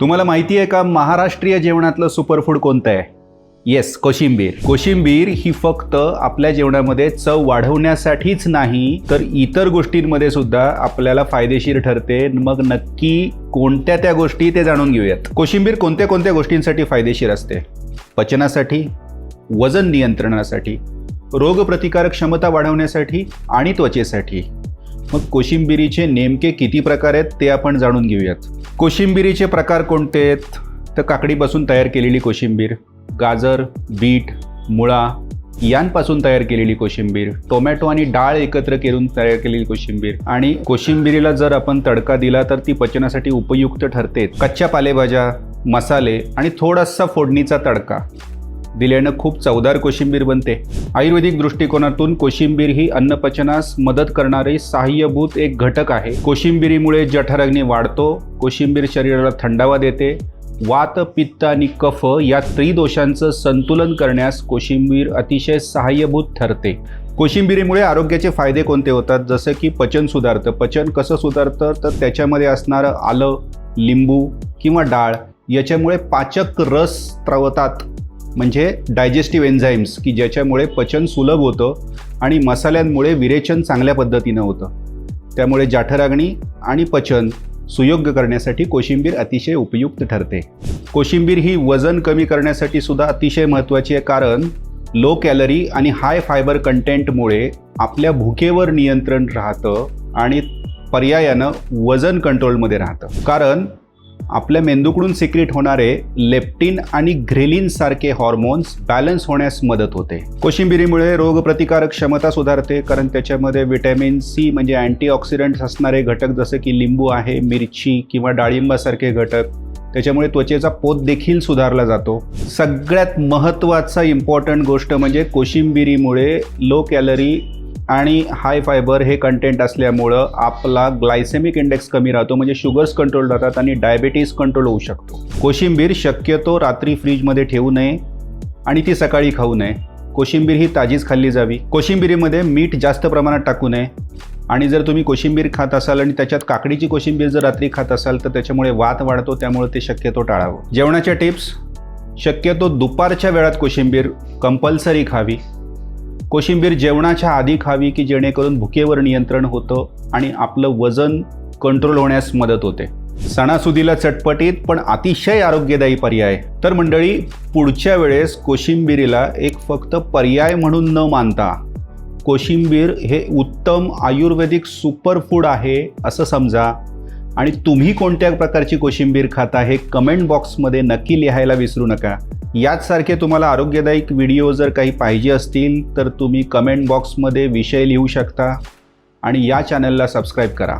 तुम्हाला माहिती आहे का महाराष्ट्रीय जेवणातलं सुपरफूड कोणतं आहे? येस कोशिंबीर. कोशिंबीर ही फक्त आपल्या जेवणामध्ये चव वाढवण्यासाठीच नाही तर इतर गोष्टींमध्ये सुद्धा आपल्याला फायदेशीर ठरते. मग नक्की कोणत्या त्या गोष्टी ते जाणून घेऊयात. कोशिंबीर कोणत्या कोणत्या गोष्टींसाठी फायदेशीर असते? पचनासाठी वजन नियंत्रणासाठी रोगप्रतिकारक क्षमता वाढवण्यासाठी आणि त्वचेसाठी. मग कोशिंबिरीचे नेमके किती प्रकार आहेत ते आपण जाणून घेऊयात. कोशिंबिरीचे प्रकार कोणते आहेत? तर काकडीपासून तयार केलेली कोशिंबीर गाजर बीट मुळा यांपासून तयार केलेली कोशिंबीर टोमॅटो आणि डाळ एकत्र करून तयार केलेली कोशिंबीर आणि कोशिंबिरीला जर आपण तडका दिला तर ती पचनासाठी उपयुक्त ठरते. कच्च्या पालेभाज्या मसाले आणि थोडासा फोडणीचा तडका. दिल्यानं खूप चवदार कोशिंबीर बनते. आयुर्वेदिक दृष्टिकोनातून कोशिंबीर ही अन्नपचनास मदत करणारी सहाय्यभूत एक घटक आहे. कोशिंबिरीमुळे जठरग्नी वाढतो कोशिंबीर शरीराला थंडावा देते वात पित्त आणि कफ या त्रिदोषांचं संतुलन करण्यास कोशिंबीर अतिशय सहाय्यभूत ठरते. कोशिंबिरीमुळे आरोग्याचे फायदे कोणते होतात? जसं की पचन सुधारतं. पचन कसं सुधारतं? तर त्याच्यामध्ये असणारं आलं लिंबू किंवा डाळ याच्यामुळे पाचक रस स्त्रवतात म्हणजे डायजेस्टिव्ह एन्झाईम्स की ज्याच्यामुळे पचन सुलभ होतं आणि मसाल्यांमुळे विरेचन चांगल्या पद्धतीनं होतं. त्यामुळे जाठरागणी आणि पचन सुयोग्य करण्यासाठी कोशिंबीर अतिशय उपयुक्त ठरते. कोशिंबीर ही वजन कमी करण्यासाठी सुद्धा अतिशय महत्त्वाची आहे कारण लो कॅलरी आणि हाय फायबर कंटेंटमुळे आपल्या भुकेवर नियंत्रण राहतं आणि पर्यायानं वजन कंट्रोलमध्ये राहतं. कारण आपल्या मेंदूकडून सिक्रेट होणारे लेप्टिन आणि ग्रेलिन सारखे हॉर्मोन्स बॅलन्स होण्यास मदत होते. कोशिंबिरीमुळे रोगप्रतिकारक क्षमता सुधारते कारण त्याच्यामध्ये व्हिटॅमिन सी म्हणजे अँटीऑक्सिडंट्स असणारे घटक जसं की लिंबू आहे मिरची किंवा डाळिंबासारखे घटक त्याच्यामुळे त्वचेचा पोत देखील सुधारला जातो. सगळ्यात महत्त्वाचा इम्पॉर्टंट गोष्ट म्हणजे कोशिंबिरीमुळे लो कॅलरी आणि हाय फायबर हे कंटेंट असल्यामुळं आपला ग्लायसेमिक इंडेक्स कमी राहतो म्हणजे शुगर्स कंट्रोल राहतात आणि डायबेटीज कंट्रोल होऊ शकतो. कोशिंबीर शक्यतो रात्री फ्रीजमध्ये ठेवू नये आणि ती सकाळी खाऊ नये. कोशिंबीर ही ताजीच खाल्ली जावी. कोशिंबिरीमध्ये मीठ जास्त प्रमाणात टाकू नये. आणि जर तुम्ही कोशिंबीर खात असाल आणि त्याच्यात काकडीची कोशिंबीर जर रात्री खात असाल तर त्याच्यामुळे वात वाढतो त्यामुळे ते शक्यतो टाळावं. जेवणाच्या टिप्स शक्यतो दुपारच्या वेळात कोशिंबीर कंपल्सरी खावी. कोशिंबीर जेवणाच्या आधी खावी की जेणेकरून भुकेवर नियंत्रण होतं आणि आपलं वजन कंट्रोल होण्यास मदत होते. सणासुदीला चटपटीत पण अतिशय आरोग्यदायी पर्याय. तर मंडळी पुढच्या वेळेस कोशिंबिरीला एक फक्त पर्याय म्हणून न मानता कोशिंबीर हे उत्तम आयुर्वेदिक सुपरफूड आहे असं समजा. आणि तुम्ही कोणत्या प्रकारची कोशिंबीर खाता हे कमेंट बॉक्समध्ये नक्की लिहायला विसरू नका. याचसारखे तुम्हाला आरोग्यदायक व्हिडिओ जर काही पाहिजे असतील तर तुम्ही कमेंट बॉक्समध्ये विषय लिहू शकता आणि या चॅनलला सबस्क्राईब करा.